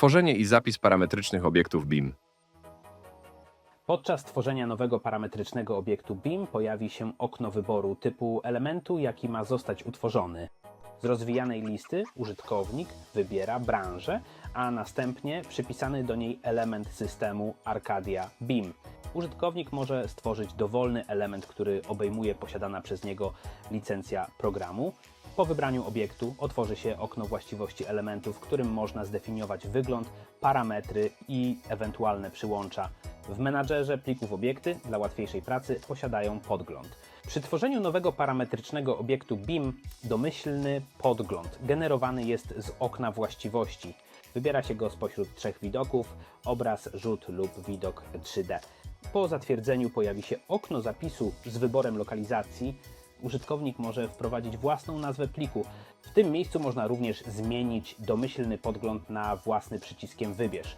Tworzenie i zapis parametrycznych obiektów BIM. Podczas tworzenia nowego parametrycznego obiektu BIM pojawi się okno wyboru typu elementu, jaki ma zostać utworzony. Z rozwijanej listy użytkownik wybiera branżę, a następnie przypisany do niej element systemu Arcadia BIM. Użytkownik może stworzyć dowolny element, który obejmuje posiadana przez niego licencja programu. Po wybraniu obiektu otworzy się okno właściwości elementów, w którym można zdefiniować wygląd, parametry i ewentualne przyłącza. W menadżerze plików obiekty dla łatwiejszej pracy posiadają podgląd. Przy tworzeniu nowego parametrycznego obiektu BIM domyślny podgląd generowany jest z okna właściwości. Wybiera się go spośród trzech widoków: obraz, rzut lub widok 3D. Po zatwierdzeniu pojawi się okno zapisu z wyborem lokalizacji. Użytkownik może wprowadzić własną nazwę pliku. W tym miejscu można również zmienić domyślny podgląd na własny przyciskiem Wybierz.